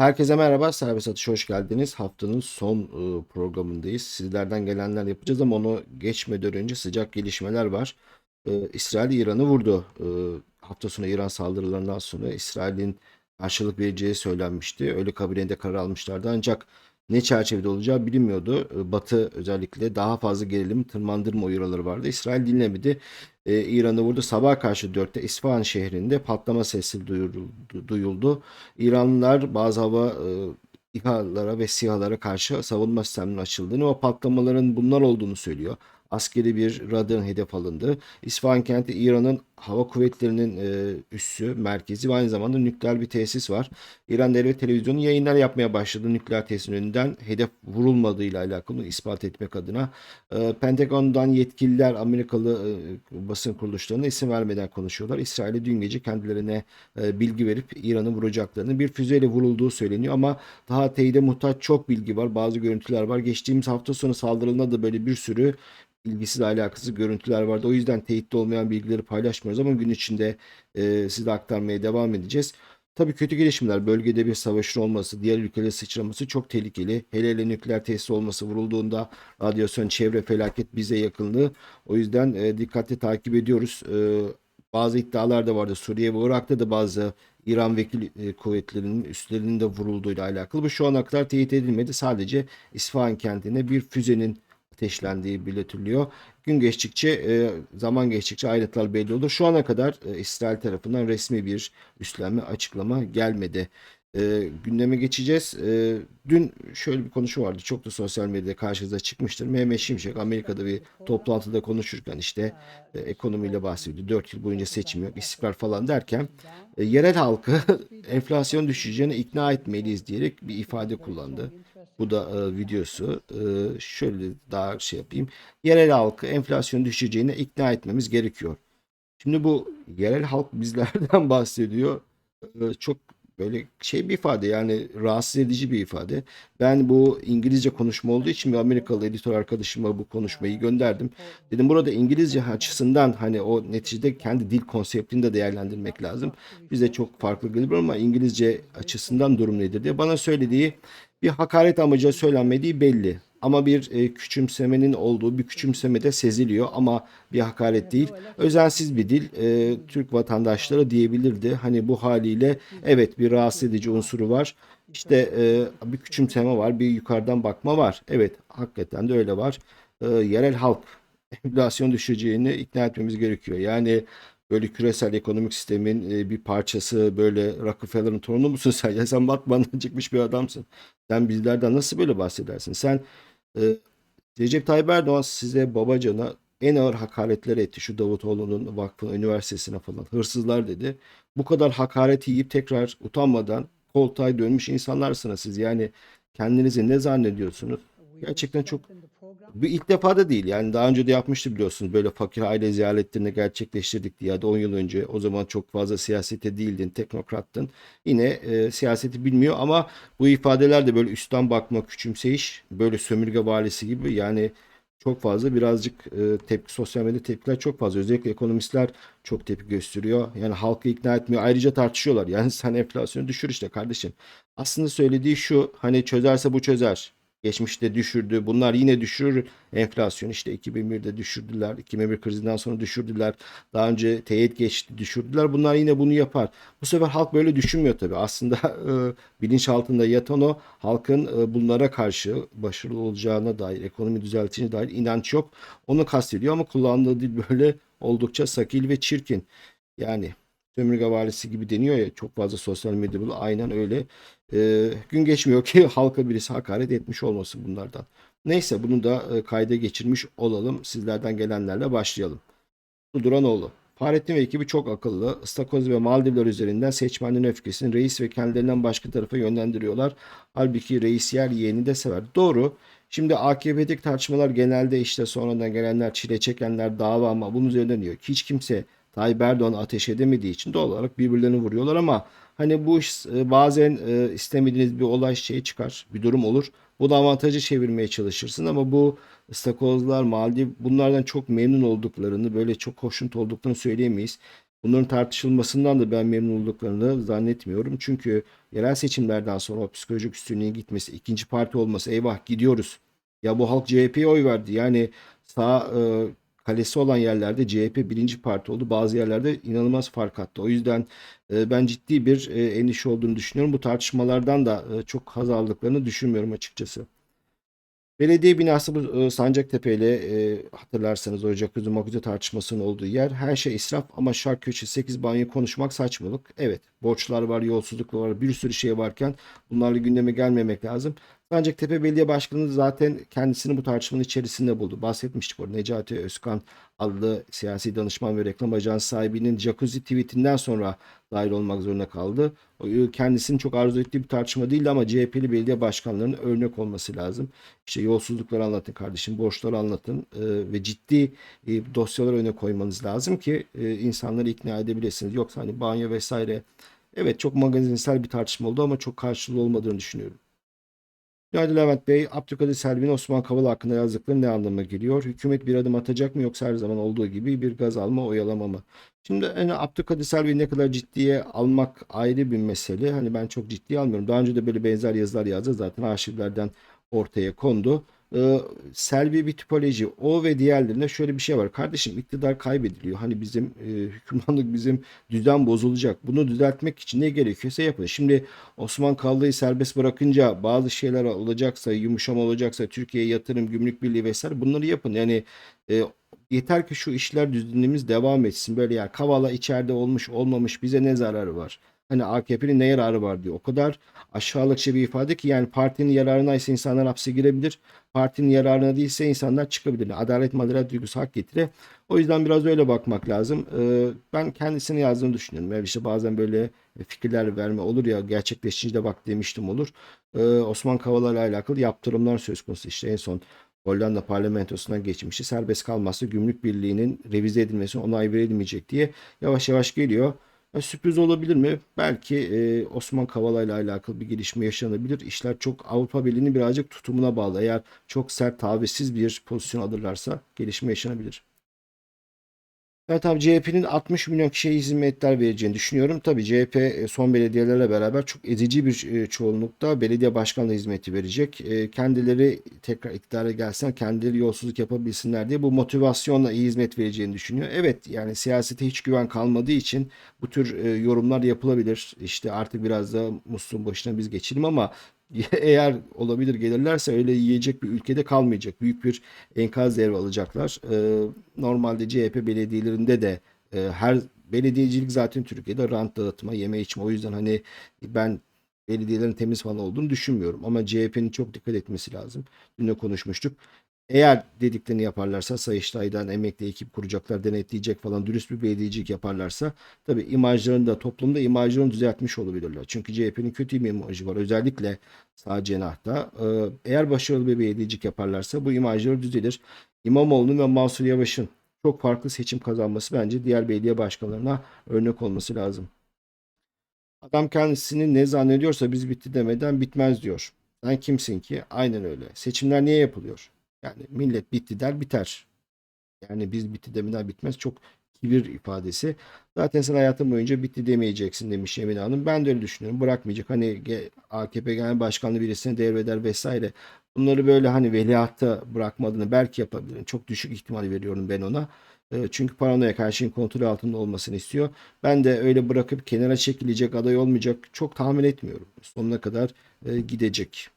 Herkese merhaba, Serbest Atış'a hoş geldiniz. Haftanın son e, programındayız. Sizlerden gelenler yapacağız ama onu geçmeden önce sıcak gelişmeler var. E, İsrail İran'ı vurdu. E, hafta sonu İran saldırılarından sonra İsrail'in karşılık vereceği söylenmişti. Öyle kabinede karar almışlardı ancak ne çerçevede olacağı bilinmiyordu. E, Batı özellikle daha fazla gerilim tırmandırma uyarıları vardı. İsrail dinlemedi. E, İran'ı vurdu. Sabah karşı 4'te İsfahan şehrinde patlama sesi duyuruldu, duyuldu. İranlılar bazı hava e, İHA'lara ve SİHA'lara karşı savunma sisteminin açıldığını ve patlamaların bunlar olduğunu söylüyor. Askeri bir radarın hedef alındı. İsfahan kenti İran'ın hava kuvvetlerinin e, üssü, merkezi ve aynı zamanda nükleer bir tesis var. İran Devlet Televizyonu yayınlar yapmaya başladı nükleer tesisin önünden hedef vurulmadığıyla alakalı ispat etmek adına. E, Pentagon'dan yetkililer Amerikalı e, basın kuruluşlarına isim vermeden konuşuyorlar. İsrail'e dün gece kendilerine e, bilgi verip İran'ı vuracaklarını bir füzeyle vurulduğu söyleniyor ama daha teyide muhtaç çok bilgi var. Bazı görüntüler var. Geçtiğimiz hafta sonu saldırılarında da böyle bir sürü ilgisiz alakasız görüntüler vardı. O yüzden teyitli olmayan bilgileri paylaşmıyoruz ama gün içinde e, size aktarmaya devam edeceğiz. Tabii kötü gelişmeler, bölgede bir savaşın olması, diğer ülkelere sıçraması çok tehlikeli. Hele hele nükleer tesis olması vurulduğunda radyasyon, çevre, felaket bize yakınlığı. O yüzden e, dikkatli takip ediyoruz. E, bazı iddialar da vardı. Suriye ve Irak'ta da bazı İran vekil e, kuvvetlerinin üstlerinin de vurulduğuyla alakalı. Bu şu ana kadar teyit edilmedi. Sadece İsfahan kentine bir füzenin ateşlendiği belirtiliyor. Gün geçtikçe, e, zaman geçtikçe ayrıntılar belli olur. Şu ana kadar e, İsrail tarafından resmi bir üstlenme açıklama gelmedi. E, gündeme geçeceğiz. E, dün şöyle bir konuşma vardı. Çok da sosyal medyada karşınıza çıkmıştır. Mehmet Şimşek Amerika'da bir toplantıda konuşurken işte e, ekonomiyle bahsediyordu. 4 yıl boyunca seçim yok, istikrar falan derken e, yerel halkı enflasyon düşeceğine ikna etmeliyiz diyerek bir ifade kullandı. Bu da e, videosu. E, şöyle daha şey yapayım. Yerel halkı enflasyon düşeceğine ikna etmemiz gerekiyor. Şimdi bu yerel halk bizlerden bahsediyor. E, çok böyle şey bir ifade yani rahatsız edici bir ifade. Ben bu İngilizce konuşma olduğu için bir Amerikalı editör arkadaşıma bu konuşmayı gönderdim. Dedim burada İngilizce açısından hani o neticede kendi dil konseptini de değerlendirmek lazım. Bize çok farklı gelir ama İngilizce açısından durum nedir diye bana söylediği bir hakaret amacıyla söylenmediği belli. Ama bir e, küçümsemenin olduğu bir küçümseme de seziliyor ama bir hakaret değil. Özensiz bir dil e, Türk vatandaşları diyebilirdi. Hani bu haliyle evet bir rahatsız edici unsuru var. İşte e, bir küçümseme var, bir yukarıdan bakma var. Evet hakikaten de öyle var. E, yerel halk enflasyon düşeceğini ikna etmemiz gerekiyor. Yani böyle küresel ekonomik sistemin e, bir parçası böyle Rockefeller'ın torunu musun sen? Ya sen Batman'dan çıkmış bir adamsın. Sen bizlerden nasıl böyle bahsedersin? Sen e, Recep Tayyip Erdoğan size babacana en ağır hakaretler etti. Şu Davutoğlu'nun vakfına, üniversitesine falan hırsızlar dedi. Bu kadar hakaret yiyip tekrar utanmadan koltuğa dönmüş insanlarsınız siz. Yani kendinizi ne zannediyorsunuz? Gerçekten çok bu ilk defa da değil. Yani daha önce de yapmıştı biliyorsunuz. Böyle fakir aile ziyaretlerini gerçekleştirdik diye. Da 10 yıl önce o zaman çok fazla siyasete değildin, teknokrattın. Yine e, siyaseti bilmiyor ama bu ifadeler de böyle üstten bakma, küçümseyiş, böyle sömürge valisi gibi yani çok fazla birazcık e, tepki sosyal medya tepkiler çok fazla. Özellikle ekonomistler çok tepki gösteriyor. Yani halkı ikna etmiyor. Ayrıca tartışıyorlar. Yani sen enflasyonu düşür işte kardeşim. Aslında söylediği şu hani çözerse bu çözer. Geçmişte düşürdü. Bunlar yine düşürür enflasyon. İşte 2001'de düşürdüler. 2001 krizinden sonra düşürdüler. Daha önce teyit geçti düşürdüler. Bunlar yine bunu yapar. Bu sefer halk böyle düşünmüyor tabii. Aslında e, bilinç altında yatan o halkın e, bunlara karşı başarılı olacağına dair, ekonomi düzelteceğine dair inanç yok. Onu kastediyor ama kullandığı dil böyle oldukça sakil ve çirkin. Yani sömürge valisi gibi deniyor ya çok fazla sosyal medyada bu aynen öyle. Ee, gün geçmiyor ki halka birisi hakaret etmiş olmasın bunlardan. Neyse bunu da e, kayda geçirmiş olalım. Sizlerden gelenlerle başlayalım. Duranoğlu. Fahrettin ve ekibi çok akıllı. Istakoz ve Maldivler üzerinden seçmenin öfkesini reis ve kendilerinden başka tarafa yönlendiriyorlar. Halbuki reis yer yeğeni de sever. Doğru. Şimdi AKP'deki tartışmalar genelde işte sonradan gelenler, çile çekenler, dava ama bunun üzerinden diyor. Hiç kimse Tayyip Erdoğan ateş edemediği için doğal olarak birbirlerini vuruyorlar ama hani bu iş e, bazen e, istemediğiniz bir olay şey çıkar, bir durum olur. Bu da avantajı çevirmeye çalışırsın ama bu ıstakozlar, Maldiv bunlardan çok memnun olduklarını, böyle çok hoşnut olduklarını söyleyemeyiz. Bunların tartışılmasından da ben memnun olduklarını zannetmiyorum. Çünkü yerel seçimlerden sonra o psikolojik üstünlüğün gitmesi, ikinci parti olması, eyvah gidiyoruz. Ya bu halk CHP'ye oy verdi. Yani sağ e, kalesi olan yerlerde CHP birinci parti oldu. Bazı yerlerde inanılmaz fark attı. O yüzden e, ben ciddi bir e, endişe olduğunu düşünüyorum. Bu tartışmalardan da e, çok haz aldıklarını düşünmüyorum açıkçası. Belediye binası bu Sancaktepe ile hatırlarsanız o jacuzzi makuzi tartışmasının olduğu yer. Her şey israf ama şark köşe 8 banyo konuşmak saçmalık. Evet borçlar var, yolsuzluklar var, bir sürü şey varken bunlarla gündeme gelmemek lazım. Sancaktepe Belediye Başkanı zaten kendisini bu tartışmanın içerisinde buldu. Bahsetmiştik orada Necati Özkan adlı siyasi danışman ve reklam ajansı sahibinin jacuzzi tweetinden sonra dahil olmak zorunda kaldı. E, Kendisinin çok arzu ettiği bir tartışma değildi ama CHP'li belediye başkanlarının örnek olması lazım. İşte yolsuzlukları anlatın kardeşim, borçları anlatın e, ve ciddi e, dosyalar öne koymanız lazım ki insanları ikna edebilirsiniz. Yoksa hani banyo vesaire evet çok magazinsel bir tartışma oldu ama çok karşılığı olmadığını düşünüyorum. Günaydın Levent Bey. Abdülkadir Selvi'nin Osman Kavala hakkında yazdıkları ne anlama geliyor? Hükümet bir adım atacak mı yoksa her zaman olduğu gibi bir gaz alma, oyalama mı? Şimdi yani Abdülkadir Selvi'yi ne kadar ciddiye almak ayrı bir mesele. Hani ben çok ciddiye almıyorum. Daha önce de böyle benzer yazılar yazdı. Zaten arşivlerden ortaya kondu. Ee, Selvi bir tipoloji. O ve diğerlerinde şöyle bir şey var. Kardeşim iktidar kaybediliyor. Hani bizim e, hükümranlık bizim düzen bozulacak. Bunu düzeltmek için ne gerekiyorsa yapın. Şimdi Osman Kavala'yı serbest bırakınca bazı şeyler olacaksa, yumuşama olacaksa, Türkiye'ye yatırım, gümrük birliği vesaire bunları yapın. Yani e, yeter ki şu işler düzenimiz devam etsin. Böyle ya Kavala içeride olmuş olmamış bize ne zararı var? Hani AKP'nin ne yararı var diyor. O kadar aşağılıkça bir ifade ki yani partinin yararına ise insanlar hapse girebilir. Partinin yararına değilse insanlar çıkabilir. Adalet madalet duygusu hak getire. O yüzden biraz öyle bakmak lazım. Ee, ben kendisini yazdığını düşünüyorum. Yani işte bazen böyle fikirler verme olur ya gerçekleşince de bak demiştim olur. Ee, Osman Kavala ile alakalı yaptırımlar söz konusu. İşte en son Hollanda parlamentosundan geçmişti. Serbest kalmazsa gümrük birliğinin revize edilmesi onay verilmeyecek diye yavaş yavaş geliyor. Ya sürpriz olabilir mi? Belki e, Osman Kavala ile alakalı bir gelişme yaşanabilir. İşler çok Avrupa Birliği'nin birazcık tutumuna bağlı. Eğer çok sert, tavizsiz bir pozisyon alırlarsa gelişme yaşanabilir. Evet abi CHP'nin 60 milyon kişiye hizmetler vereceğini düşünüyorum. Tabii CHP e, son belediyelerle beraber çok ezici bir e, çoğunlukta belediye başkanlığı hizmeti verecek. E, Kendileri tekrar iktidara gelsen kendileri yolsuzluk yapabilsinler diye bu motivasyonla iyi hizmet vereceğini düşünüyor. Evet yani siyasete hiç güven kalmadığı için bu tür yorumlar yapılabilir. İşte artık biraz da musluğun başına biz geçelim ama eğer olabilir gelirlerse öyle yiyecek bir ülkede kalmayacak. Büyük bir enkaz devri alacaklar. Ee, normalde CHP belediyelerinde de e, her belediyecilik zaten Türkiye'de rant dağıtma, yeme içme. O yüzden hani ben belediyelerin temiz falan olduğunu düşünmüyorum. Ama CHP'nin çok dikkat etmesi lazım. Dün de konuşmuştuk. Eğer dediklerini yaparlarsa Sayıştay'dan emekli ekip kuracaklar, denetleyecek falan dürüst bir belediyecilik yaparlarsa tabii imajlarını da toplumda imajlarını düzeltmiş olabilirler. Çünkü CHP'nin kötü bir imajı var. Özellikle sağ cenahta. Ee, eğer başarılı bir belediyecilik yaparlarsa bu imajları düzelir. İmamoğlu'nun ve Mansur Yavaş'ın çok farklı seçim kazanması bence diğer belediye başkanlarına örnek olması lazım. Adam kendisini ne zannediyorsa biz bitti demeden bitmez diyor. Sen kimsin ki? Aynen öyle. Seçimler niye yapılıyor? Yani millet bitti der biter. Yani biz bitti demeden bitmez. Çok kibir ifadesi. Zaten sen hayatın boyunca bitti demeyeceksin demiş Emine Hanım. Ben de öyle düşünüyorum. Bırakmayacak. Hani AKP Genel Başkanlığı birisine devreder vesaire. Bunları böyle hani veliahta bırakmadığını belki yapabilir. Çok düşük ihtimal veriyorum ben ona. E, çünkü paranoya şeyin kontrol altında olmasını istiyor. Ben de öyle bırakıp kenara çekilecek aday olmayacak çok tahmin etmiyorum. Sonuna kadar e, gidecek.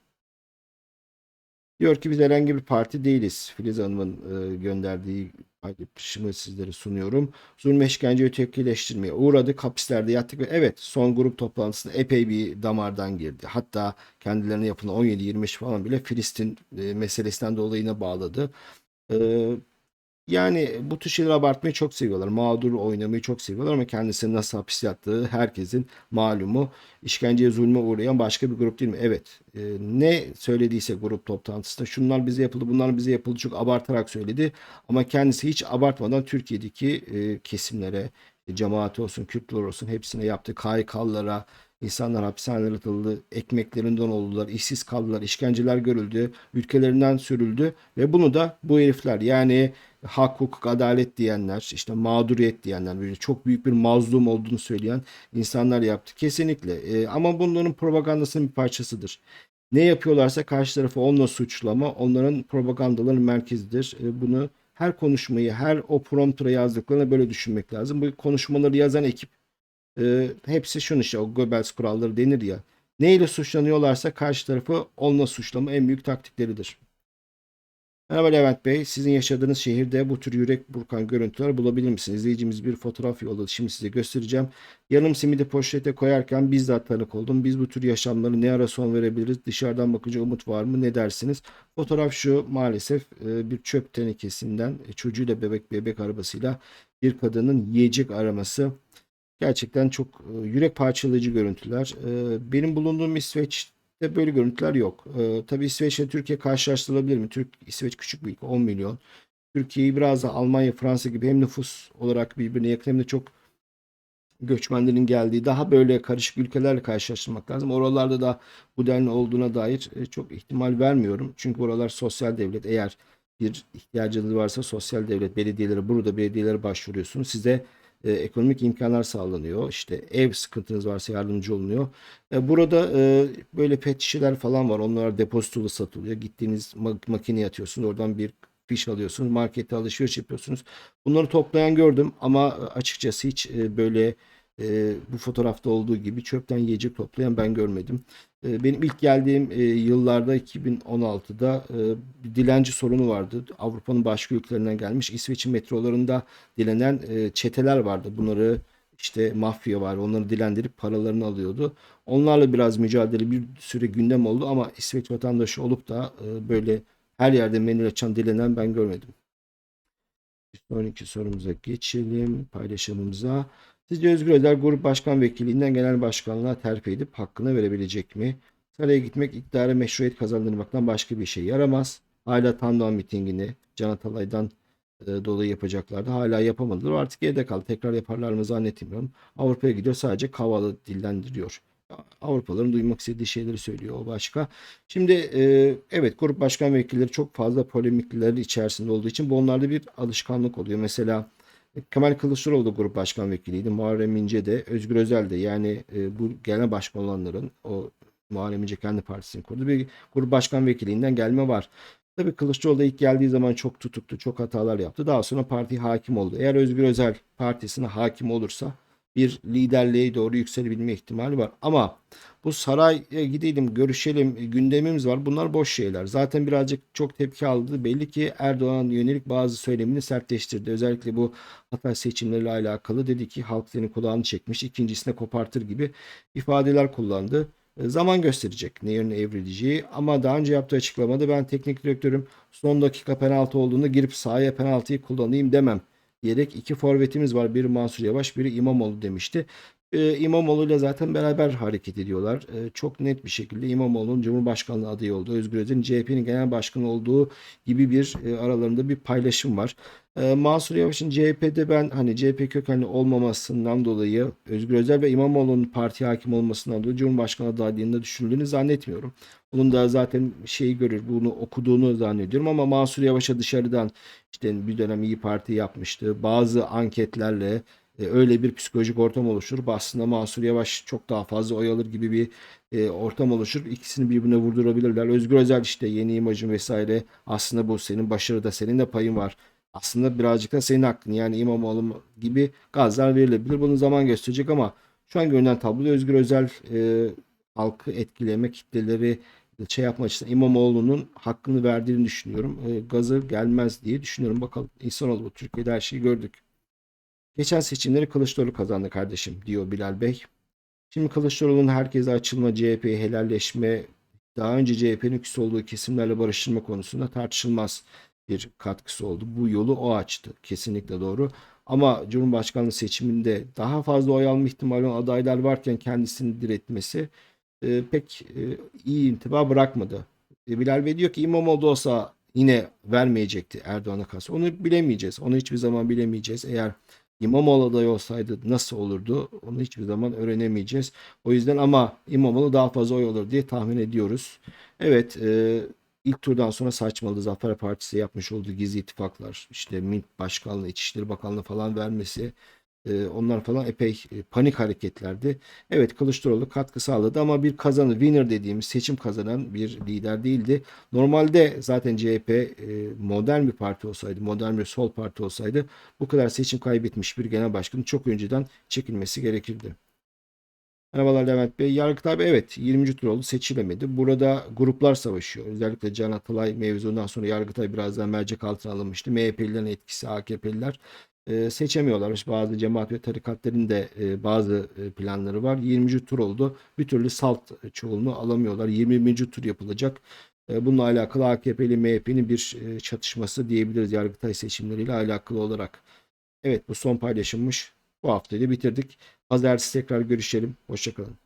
Diyor ki biz herhangi bir parti değiliz. Filiz Hanım'ın e, gönderdiği paylaşımı sizlere sunuyorum. Zulme işkence ötekileştirmeye uğradık. Hapislerde yattık ve evet son grup toplantısında epey bir damardan girdi. Hatta kendilerine yapılan 17-25 falan bile Filistin e, meselesinden dolayına bağladı. E, yani bu tür şeyleri abartmayı çok seviyorlar. Mağdur oynamayı çok seviyorlar ama kendisinin nasıl hapis yattığı herkesin malumu. İşkenceye zulme uğrayan başka bir grup değil mi? Evet. E, ne söylediyse grup toplantısında şunlar bize yapıldı, bunlar bize yapıldı çok abartarak söyledi. Ama kendisi hiç abartmadan Türkiye'deki e, kesimlere, cemaati olsun, Kürtler olsun hepsine yaptı. KYK'lılara, İnsanlar hapishanelere atıldı, ekmeklerinden oldular, işsiz kaldılar, işkenceler görüldü, ülkelerinden sürüldü ve bunu da bu herifler yani hak, hukuk, adalet diyenler, işte mağduriyet diyenler, böyle çok büyük bir mazlum olduğunu söyleyen insanlar yaptı. Kesinlikle. E, ama bunların propagandasının bir parçasıdır. Ne yapıyorlarsa karşı tarafı onunla suçlama, onların propagandaların merkezidir. E, bunu her konuşmayı, her o promptura yazdıklarını böyle düşünmek lazım. Bu konuşmaları yazan ekip e, hepsi şunu işte o Goebbels kuralları denir ya. Neyle suçlanıyorlarsa karşı tarafı onunla suçlama en büyük taktikleridir. Merhaba Levent Bey. Sizin yaşadığınız şehirde bu tür yürek burkan görüntüler bulabilir misiniz? İzleyicimiz bir fotoğraf yolladı. Şimdi size göstereceğim. Yarım simidi poşete koyarken bizzat tanık oldum. Biz bu tür yaşamları ne ara son verebiliriz? Dışarıdan bakınca umut var mı? Ne dersiniz? Fotoğraf şu maalesef e, bir çöp tenekesinden e, çocuğuyla bebek bebek arabasıyla bir kadının yiyecek araması. Gerçekten çok e, yürek parçalayıcı görüntüler. Benim bulunduğum İsveç'te böyle görüntüler yok. E, Tabii İsveç ile Türkiye karşılaştırılabilir mi? Türk, İsveç küçük bir ülke 10 milyon. Türkiye'yi biraz da Almanya, Fransa gibi hem nüfus olarak birbirine yakın hem de çok göçmenlerin geldiği daha böyle karışık ülkelerle karşılaştırmak lazım. Oralarda da bu denli olduğuna dair e, çok ihtimal vermiyorum. Çünkü oralar sosyal devlet. Eğer bir ihtiyacınız varsa sosyal devlet belediyelere burada belediyelere başvuruyorsunuz. Size e, ekonomik imkanlar sağlanıyor. İşte ev sıkıntınız varsa yardımcı olunuyor. E, burada e, böyle pet şişeler falan var. Onlar depozitolu satılıyor. Gittiğiniz ma- makineye atıyorsunuz. Oradan bir fiş alıyorsunuz. Markette alışveriş yapıyorsunuz. Bunları toplayan gördüm ama açıkçası hiç e, böyle e, bu fotoğrafta olduğu gibi çöpten yiyecek toplayan ben görmedim. E, benim ilk geldiğim e, yıllarda 2016'da e, bir dilenci sorunu vardı. Avrupa'nın başka ülkelerinden gelmiş. İsveç'in metrolarında dilenen e, çeteler vardı. Bunları işte mafya var. Onları dilendirip paralarını alıyordu. Onlarla biraz mücadele bir süre gündem oldu ama İsveç vatandaşı olup da böyle her yerde menü açan dilenen ben görmedim. Sonraki sorumuza geçelim. Paylaşımımıza. Sizce Özgür Özel Grup Başkan Vekiliğinden Genel Başkanlığa terfi edip hakkını verebilecek mi? Saraya gitmek iktidara meşruiyet kazandırmaktan başka bir şey yaramaz. Hala Tandoğan mitingini Can Atalay'dan e, dolayı yapacaklardı. Hala yapamadılar. Artık geride kaldı. Tekrar yaparlar mı zannetmiyorum. Avrupa'ya gidiyor sadece kavalı dillendiriyor. Avrupalıların duymak istediği şeyleri söylüyor o başka. Şimdi e, evet grup başkan vekilleri çok fazla polemikler içerisinde olduğu için bu onlarda bir alışkanlık oluyor. Mesela Kemal Kılıçdaroğlu da grup başkan vekiliydi. Muharrem İnce de, Özgür Özel de yani e, bu genel başkan olanların o Muharrem İnce kendi partisini kurdu. Bir grup başkan vekiliğinden gelme var. Tabii Kılıçdaroğlu da ilk geldiği zaman çok tutuktu, çok hatalar yaptı. Daha sonra parti hakim oldu. Eğer Özgür Özel partisine hakim olursa bir liderliğe doğru yükselebilme ihtimali var. Ama bu saraya gidelim, görüşelim, gündemimiz var. Bunlar boş şeyler. Zaten birazcık çok tepki aldı. Belli ki Erdoğan yönelik bazı söylemini sertleştirdi. Özellikle bu Hatay seçimleriyle alakalı dedi ki halk senin kulağını çekmiş, ikincisine kopartır gibi ifadeler kullandı. E, Zaman gösterecek ne yönüne evrileceği ama daha önce yaptığı açıklamada ben teknik direktörüm son dakika penaltı olduğunda girip sahaya penaltıyı kullanayım demem diyerek iki forvetimiz var. Biri Mansur Yavaş, biri İmamoğlu demişti. Ee, İmamoğlu ile zaten beraber hareket ediyorlar. Ee, çok net bir şekilde İmamoğlu'nun Cumhurbaşkanlığı adayı olduğu, Özgür Özel'in CHP'nin genel başkanı olduğu gibi bir e, aralarında bir paylaşım var. Ee, Mansur Yavaş'ın CHP'de ben hani CHP kökenli olmamasından dolayı Özgür Özel ve İmamoğlu'nun parti hakim olmasından dolayı Cumhurbaşkanı adaylığında düşünüldüğünü zannetmiyorum. Onun da zaten şeyi görür, bunu okuduğunu zannediyorum ama Mansur Yavaş'a dışarıdan işte bir dönem iyi Parti yapmıştı. Bazı anketlerle e, öyle bir psikolojik ortam oluşur. Aslında Mansur Yavaş çok daha fazla oy alır gibi bir e, ortam oluşur. İkisini birbirine vurdurabilirler. Özgür Özel işte yeni imajın vesaire aslında bu senin başarıda senin de payın var. Aslında birazcık da senin hakkın yani İmamoğlu gibi gazlar verilebilir. Bunu zaman gösterecek ama şu an görünen tabloda Özgür Özel e, halkı etkileme kitleleri şey yapma açısından İmamoğlu'nun hakkını verdiğini düşünüyorum. E, gazı gelmez diye düşünüyorum. Bakalım insanoğlu bu Türkiye'de her şeyi gördük. Geçen seçimleri Kılıçdaroğlu kazandı kardeşim diyor Bilal Bey. Şimdi Kılıçdaroğlu'nun herkese açılma, CHP'ye helalleşme, daha önce CHP'nin küs olduğu kesimlerle barıştırma konusunda tartışılmaz bir katkısı oldu. Bu yolu o açtı. Kesinlikle doğru. Ama Cumhurbaşkanlığı seçiminde daha fazla oy alma ihtimali olan adaylar varken kendisini diretmesi e, pek e, iyi intiba bırakmadı. E, Bilal Bey diyor ki İmamoğlu olsa yine vermeyecekti Erdoğan'a karşı. Onu bilemeyeceğiz. Onu hiçbir zaman bilemeyeceğiz. Eğer İmamoğlu adayı olsaydı nasıl olurdu? Onu hiçbir zaman öğrenemeyeceğiz. O yüzden ama İmamoğlu daha fazla oy olur diye tahmin ediyoruz. Evet, e, İlk turdan sonra saçmalığı Zafer Partisi yapmış olduğu gizli ittifaklar, işte MİT Başkanlığı, İçişleri Bakanlığı falan vermesi, e, onlar falan epey e, panik hareketlerdi. Evet Kılıçdaroğlu katkı sağladı ama bir kazanı, winner dediğimiz seçim kazanan bir lider değildi. Normalde zaten CHP e, modern bir parti olsaydı, modern bir sol parti olsaydı bu kadar seçim kaybetmiş bir genel başkanın çok önceden çekilmesi gerekirdi. Merhabalar Levent Bey. Yargıtay Bey evet 20. tur oldu seçilemedi. Burada gruplar savaşıyor. Özellikle Can Atalay mevzundan sonra Yargıtay biraz daha mercek altına alınmıştı. MHP'lilerin etkisi AKP'liler e, seçemiyorlarmış. Bazı cemaat ve tarikatların da e, bazı planları var. 20. tur oldu. Bir türlü salt çoğunluğu alamıyorlar. 20. tur yapılacak. Bununla alakalı AKP ile MHP'nin bir çatışması diyebiliriz Yargıtay seçimleriyle alakalı olarak. Evet bu son paylaşılmış. Bu haftayı da bitirdik. Pazartesi tekrar görüşelim. Hoşçakalın.